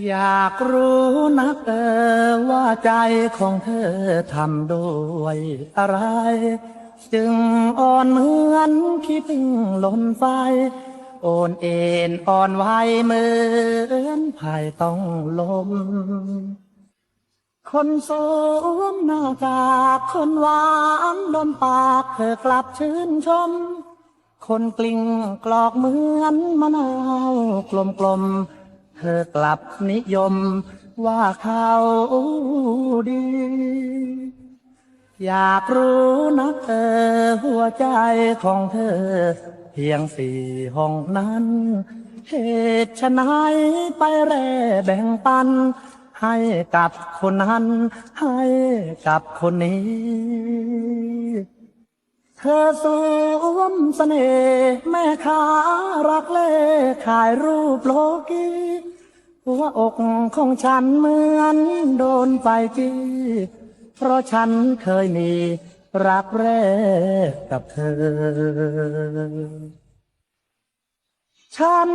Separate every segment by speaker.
Speaker 1: อยากรู้นักเออว่าใจของเธอทำด้วยอะไร จึงอ่อนเหมือนขี้พึ่งหล่นไฟโอนเอ็นอ่อนไหวเหมือนภายต้องลม คนสวมหน้ากากคนหวานโดนปากเธอกลับชื่นชม คนกลิ้งกลอกเหมือนมะนาวกลมกลม ธอกลับนิยมว่าเขาดี อยากรู้นักเออหัวใจของเธอ เพียงสี่ห้องนั้นเหตุไฉนไปแร่แบ่งปัน ให้กับคนนั้น ให้กับคนนี้ เธอสวมเสน่ห์แม่ค้ารักเล่ขายรูปโลกีหัวอกของฉันเหมือนโดนไฟจี้เพราะฉันเคยมีรักแรกกับเธอ ฉัน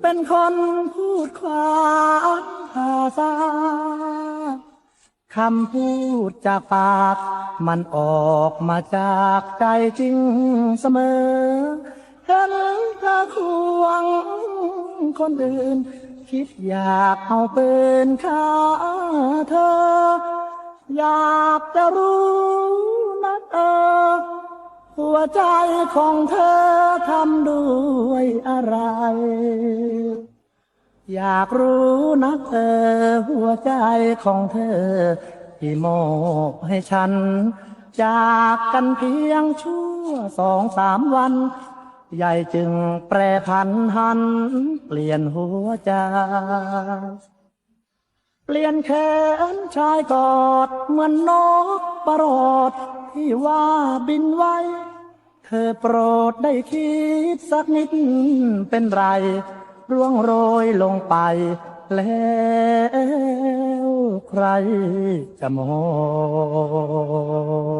Speaker 1: เป็นคนพูดความภาษา คำพูดจากปาก มันออกมาจากใจจริงเสมอ เห็นเธอควงคนอื่น คิดอยากเอาปืนฆ่าเธอ อยากจะรู้นะเออหัวใจของเธอทำด้วยอะไร อยากรู้นักเออหัวใจของเธอ ที่มอบให้ฉัน จากกันเพียงชั่วสองสามวัน ใหญ่จึงแปรพันหัน เปลี่ยนหัวใจ เปลี่ยนแขนชายกอด เหมือนนกประหลอด ที่ว่าบินไวเธอโปรดได้คิดสักนิดเป็นไร ร่วงโรยลงไป แล้วใครจะมอง